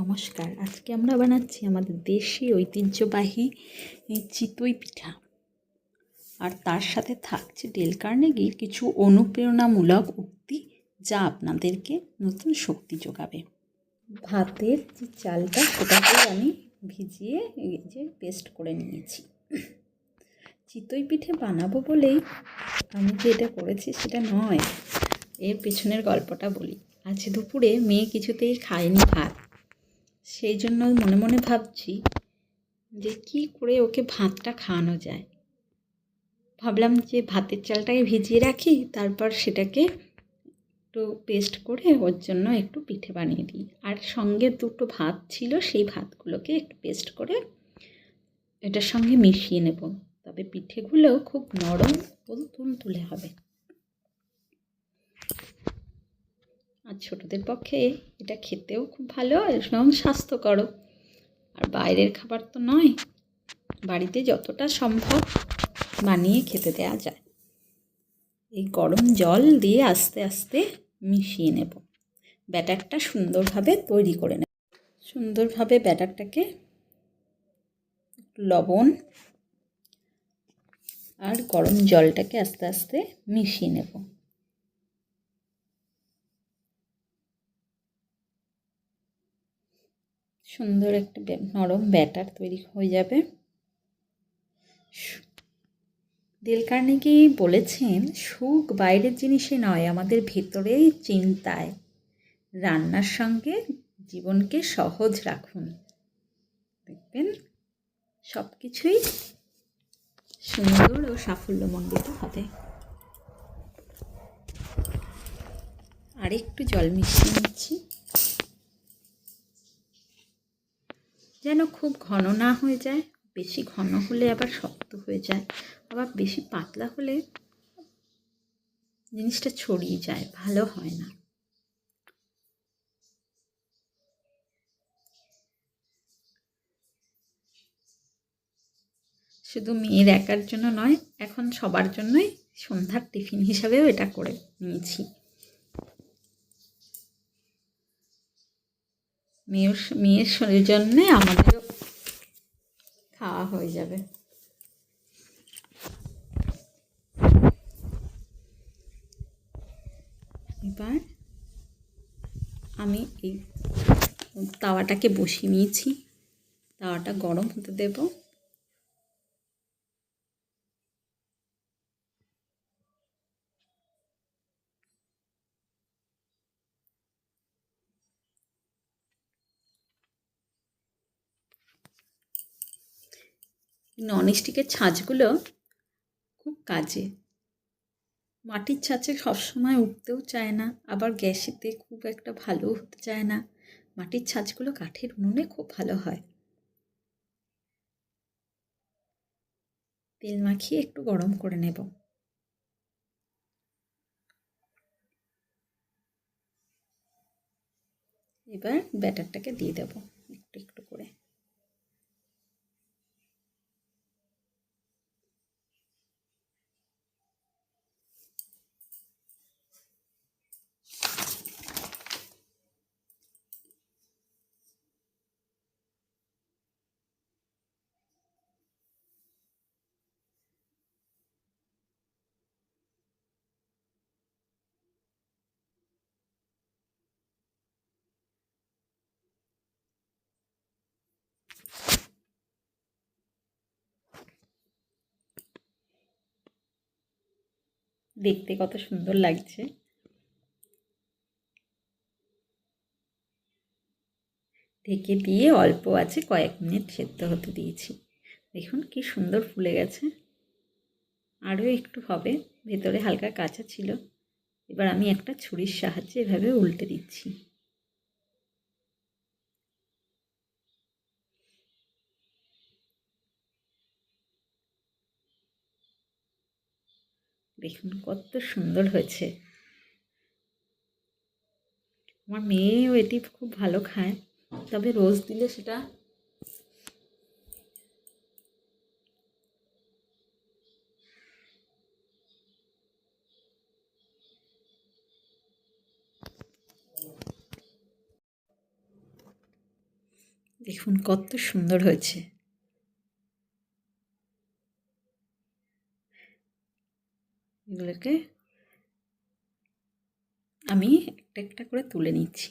নমস্কার। আজকে আমরা বানাচ্ছি আমাদের দেশি ঐতিহ্যবাহী চিতই পিঠা। আর তার সাথে থাকছে ডেল কার্নেগির কিছু অনুপ্রেরণামূলক উক্তি যা আপনাদেরকে নতুন শক্তি যোগাবে। ভাতের যে চালটা সেটাকে আমি ভিজিয়ে যে পেস্ট করে নিয়েছি। চিতই পিঠে বানাবো বলেই আমি যে এটা করেছি সেটা নয়, এর পেছনের গল্পটা বলি। আজ দুপুরে মেয়ে কিছুতেই খায়নি ভাত। সেই জন্য মনে মনে ভাবছি যে কি করে ওকে ভাতটা খাওয়ানো যায়। ভাবলাম যে ভাতের চালটাকে ভিজিয়ে রাখি, তারপর সেটাকে একটু পেস্ট করে ওর জন্য একটু পিঠে বানিয়ে দিই। আর সঙ্গে দুটো ভাত ছিল, সেই ভাতগুলোকে একটু পেস্ট করে এটার সঙ্গে মিশিয়ে নেব। তবে পিঠেগুলো খুব নরম ও তুলতুলে হবে। আর ছোটোদের পক্ষে এটা খেতেও খুব ভালো এবং স্বাস্থ্যকরও। আর বাইরের খাবার তো নয়, বাড়িতে যতটা সম্ভব বানিয়ে খেতে দেওয়া যায়। এই গরম জল দিয়ে আস্তে আস্তে মিশিয়ে নেব। ব্যাটারটা সুন্দরভাবে তৈরি করে নেব। সুন্দরভাবে ব্যাটারটাকে লবণ আর গরম জলটাকে আস্তে আস্তে মিশিয়ে নেব। সুন্দর একটা নরম ব্যাটার তৈরি হয়ে যাবে। দেল কার্নেগি বলেছেন, সুখ বাইরের জিনিসে নয়, আমাদের ভেতরেই চিন্তায়। রান্নার সঙ্গে জীবনকে সহজ রাখুন। দেখবেন সব কিছুই সুন্দর ও সাফল্যমণ্ডিত হবে। আরেকটু জল মিশিয়ে নিচ্ছি। যেন খুব ঘন না হয়ে যায়, বেশি ঘন হলে আবার শক্ত হয়ে যায়, আবার বেশি পাতলা হলে জিনিসটা ছড়িয়ে যায়, ভালো হয় না। শুধু মেয়ের একার জন্য নয়, এখন সবার জন্যই সন্ধ্যার টিফিন হিসাবেও এটা করে নিয়েছি। মেয়ের মেয়ের শরীর জন্যে আমাদেরও খাওয়া হয়ে যাবে। এবার আমি এই তাওয়াটাকে বসিয়ে নিয়েছি। তাওয়াটা গরম হতে দেবো। ননস্টিকের ছাঁচগুলো খুব কাজে। মাটির ছাঁচে সবসময় উঠতেও চায় না, আবার গ্যাসেতে খুব একটা ভালো হতে চায় না। মাটির ছাঁচগুলো কাঠের উনুনে খুব ভালো হয়। তেল মাখিয়ে একটু গরম করে নেব। এবার ব্যাটারটাকে দিয়ে দেব একটু একটু করে। দেখতে কত সুন্দর লাগছে। ঢেকে দিয়ে অল্প আছে কয়েক মিনিট সেদ্ধ হতে দিয়েছি। দেখুন কি সুন্দর ফুলে গেছে। আরও একটু হবে, ভেতরে হালকা কাঁচা ছিল। এবার আমি একটা ছুরির সাহায্যে এভাবে উল্টে দিচ্ছি। দেখুন কত সুন্দর হয়েছে। আমার মেয়েও এটি খুব ভালো খায়, তবে রোজ দিলে সেটা দেখুন কত সুন্দর হয়েছে। এগুলোকে আমি একটা একটা করে তুলে নিচ্ছি।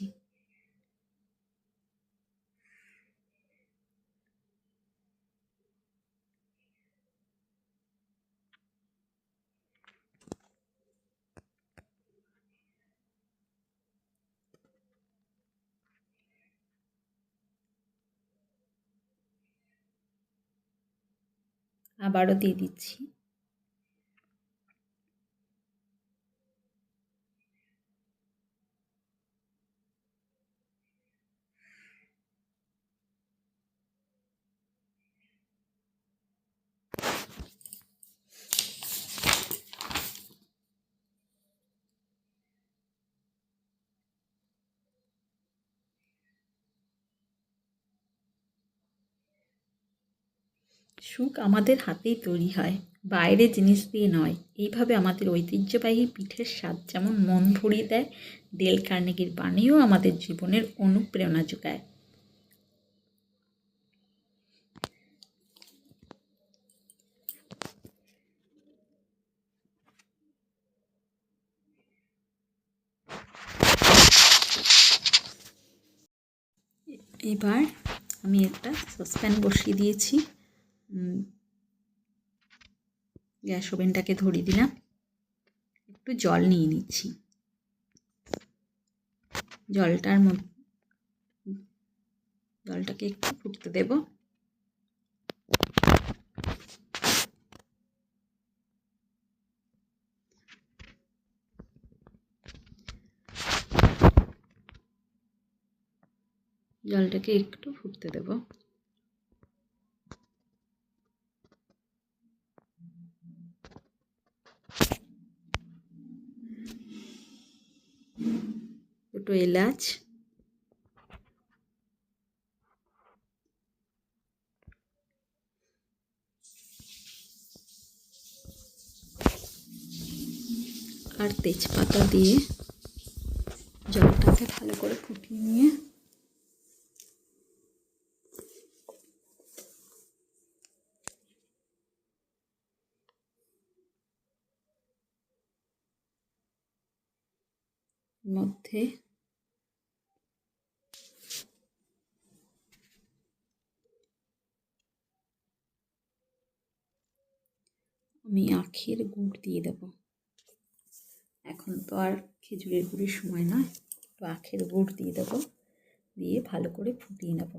আবারও দিয়ে দিচ্ছি। সুখ আমাদের হাতেই তৈরি হয়। বাইরে জিনিস দিয়ে নয়। এইভাবে আমাদের ঐতিহ্যবাহী পিঠের স্বাদ যেমন মন ভরিয়ে দেয়, ডেল কার্নেগির বাণীও আমাদের জীবনের অনুপ্রেরণা যোগায়। এবার আমি একটা সসপ্যান বসিয়ে দিয়েছি। গ্যাস ওভেনটাকে ধরিয়ে দিলাম। একটু জল নিয়ে নিচ্ছি। জলটার মধ্যে জলটাকে একটু ফুটতে দেব। জলটাকে একটু ফুটতে দেব। দুটো এলাচ। আর তেজপাতা দিয়ে জলটাকে ভালো করে ফুটিয়ে নিয়ে মধ্যে আমি আখের গুড় দিয়ে দেব। এখন তো আর খেজুরের গুড়ের সময় নয় তো আখের গুড় দিয়ে দেব, দিয়ে ভালো করে ফুটিয়ে নেব।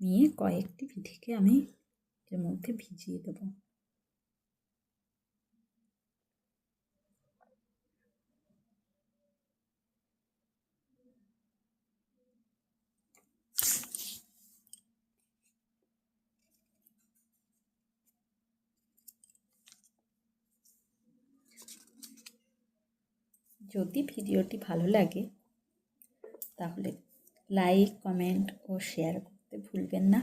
নিয়ে কয়েকটি পিঠেকে আমি এর মধ্যে ভিজিয়ে দেবো। যদি ভিডিওটি ভালো লাগে, তাহলে লাইক, কমেন্ট ও শেয়ার করতে ভুলবেন না।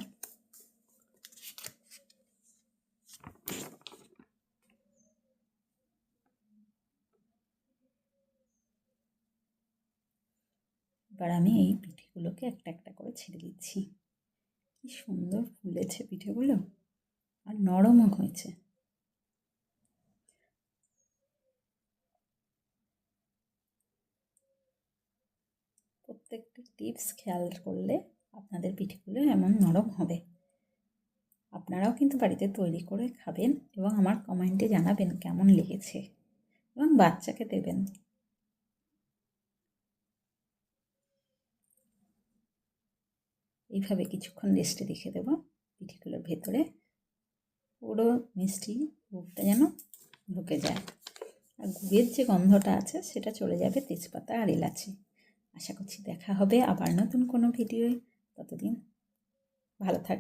এবার আমি এই পিঠেগুলোকে একটা একটা করে ছেড়ে দিচ্ছি। কি সুন্দর ফুলেছে পিঠেগুলো। আর নরমও হয়েছে। প্রত্যেকটি টিপস খেয়াল করলে আপনাদের পিঠেগুলো এমন নরম হবে। আপনারাও কিন্তু বাড়িতে তৈরি করে খাবেন এবং আমার কমেন্টে জানাবেন কেমন লেগেছে এবং বাচ্চাকে দেবেন। এইভাবে কিছুক্ষণ রেস্টে রেখে দেবো পিঠেগুলোর ভেতরে। পুরো মিষ্টি গুড়টা যেন ঢুকে যায়। আর গুড়ের যে গন্ধটা আছে সেটা চলে যাবে তেজপাতা আর এলাচি। আশা করছি দেখা হবে আবার নতুন কোনো ভিডিওয়। ততদিন ভালো থাক